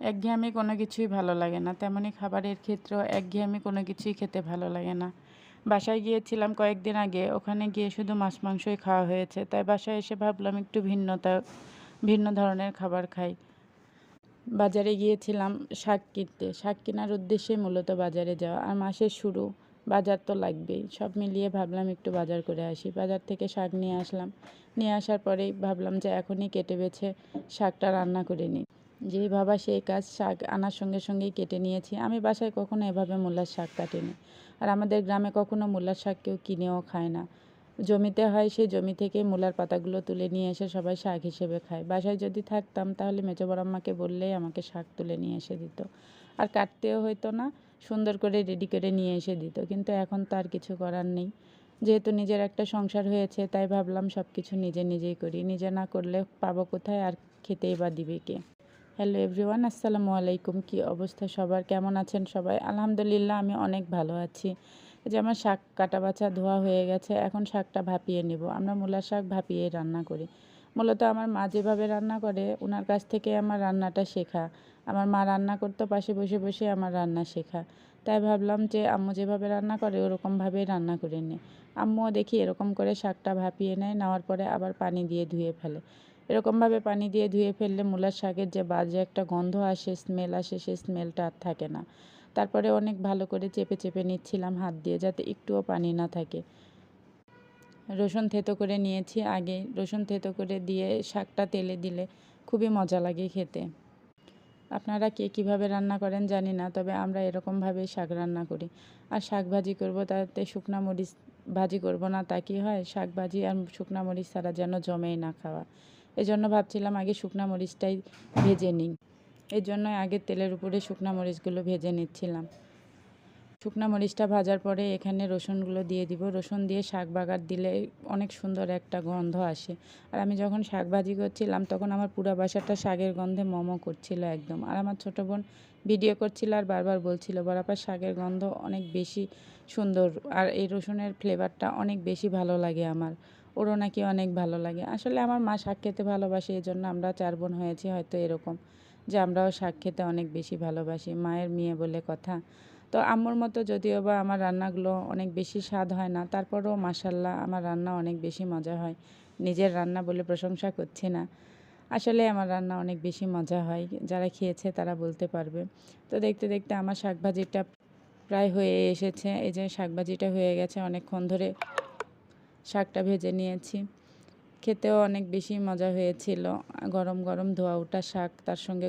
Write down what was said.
একঘেয়েমি কোনো কিছুই ভালো লাগে না। তেমনই খাবারের ক্ষেত্রেও একঘেয়েমি কোনো কিছুই খেতে ভালো লাগে না। বাসায় গিয়েছিলাম কয়েকদিন আগে। ওখানে গিয়ে শুধু মাছ মাংসই খাওয়া হয়েছে। তাই বাসায় এসে ভাবলাম একটু ভিন্নতা, ভিন্ন ধরনের খাবার খাই। বাজারে গিয়েছিলাম শাক কিনতে। শাক কেনার উদ্দেশ্যে মূলত বাজারে যাওয়া। আর মাসের শুরু, বাজার তো লাগবেই। সব মিলিয়ে ভাবলাম একটু বাজার করে আসি। বাজার থেকে শাক নিয়ে আসলাম। নিয়ে আসার পরেই ভাবলাম যে এখনই কেটে বেছে শাকটা রান্না করে নিই। যেই ভাবা সেই কাজ শাক আনার সঙ্গে সঙ্গেই কেটে নিয়েছি। আমি বাসায় কখনো এভাবে মূলার শাক কাটিনি। আর আমাদের গ্রামে কখনো মূলার শাক কেউ কিনেও খায় না। জমিতে হয় সেই জমি থেকে মূলার পাতাগুলো তুলে নিয়ে এসে সবাই শাক হিসেবে খায়। বাসায় যদি থাকতাম তাহলে মেজো বড় আম্মাকে বললেই আমাকে শাক তুলে নিয়ে এসে দিত। আর কাটতেও হইতো না, সুন্দর করে রেডি করে নিয়ে এসে দিত। কিন্তু এখন তো আর কিছু করার নেই। যেহেতু নিজের একটা সংসার হয়েছে, তাই ভাবলাম সব কিছু নিজে নিজেই করি। নিজে না করলে পাবো কোথায় আর খেতেই বা দিবে কে? হ্যালো এভরিওয়ান, আসসালামু আলাইকুম। কি অবস্থা সবার? কেমন আছেন সবাই? আলহামদুলিল্লাহ, আমি অনেক ভালো আছি। যে আমার শাক কাটা বাছা ধোয়া হয়ে গেছে, এখন শাকটা ভাপিয়ে নেব। আমরা মূলার শাক ভাপিয়ে রান্না করি। মূলত আমার মা যেভাবে রান্না করে ওনার কাছ থেকে আমার রান্নাটা শেখা। আমার মা রান্না করতো, পাশে বসে বসে আমার রান্না শেখা। তাই ভাবলাম যে আম্মু যেভাবে রান্না করে, ওরকমভাবেই রান্না করে নে আম্মুও দেখি এরকম করে শাকটা ভাপিয়ে নেয়, নেওয়ার পরে আবার পানি দিয়ে ধুয়ে ফেলে। এরকমভাবে পানি দিয়ে ধুয়ে ফেললে মূলার শাকের যে বাজে একটা গন্ধ আসে স্মেল আসে সেই স্মেলটা আর থাকে না। তারপরে অনেক ভালো করে চেপে চেপে নিচ্ছিলাম হাত দিয়ে যাতে একটুও পানি না থাকে। রসুন থেতো করে নিয়েছি আগে। রসুন থেতো করে দিয়ে শাকটা তেলে দিলে খুবই মজা লাগে খেতে। আপনারা কে কীভাবে রান্না করেন জানি না, তবে আমরা এরকমভাবেই শাক রান্না করি। আর শাক ভাজি করব তাতে শুকনা মরিচ ভাজি করব না তা কি হয়? শাক ভাজি আর শুকনা মরিচ ছাড়া যেন জমেই না খাওয়া। এজন্য ভাবছিলাম আগে শুকনা মরিচটাই ভেজে নিই। এই জন্য আগে তেলের উপরে শুকনা মরিচগুলো ভেজে নিচ্ছিলাম। শুকনা মরিচটা ভাজার পরে এখানে রসুনগুলো দিয়ে দিব। রসুন দিয়ে শাক বাগার দিলে অনেক সুন্দর একটা গন্ধ আসে। আর আমি যখন শাক ভাজি করছিলাম, তখন আমার পুরো বাসাটা শাকের গন্ধে মমো করছিল একদম। আর আমার ছোটো বোন ভিডিও করছিল আর বারবার বলছিল বরাবর শাকের গন্ধ অনেক বেশি সুন্দর। আর এই রসুনের ফ্লেভারটা অনেক বেশি ভালো লাগে আমার। ওরও নাকি অনেক ভালো লাগে। আসলে আমার মা শাক খেতে ভালোবাসে এই জন্য আমরা চার বোন হয়েছি হয়তো এরকম যে আমরাও শাক খেতে অনেক বেশি ভালোবাসি, মায়ের মেয়ে বলে কথা। তো আম্মুর মতো যদিও বা আমার রান্নাগুলো অনেক বেশি স্বাদ হয় না, তারপরেও মাসাল্লাহ আমার রান্না অনেক বেশি মজা হয়। নিজের রান্না বলে প্রশংসা করছি না। আসলে আমার রান্না অনেক বেশি মজা হয়, যারা খেয়েছে তারা বলতে পারবে। তো দেখতে দেখতে আমার শাকভাজিটা প্রায় হয়ে এসেছে, এই যে শাকভাজিটা হয়ে গেছে অনেকক্ষণ ধরে। শাকটা ভেজে নিয়েছি। খেতেও অনেক বেশি মজা হয়েছিল। গরম গরম ধোয়া ওঠা শাক, তার সঙ্গে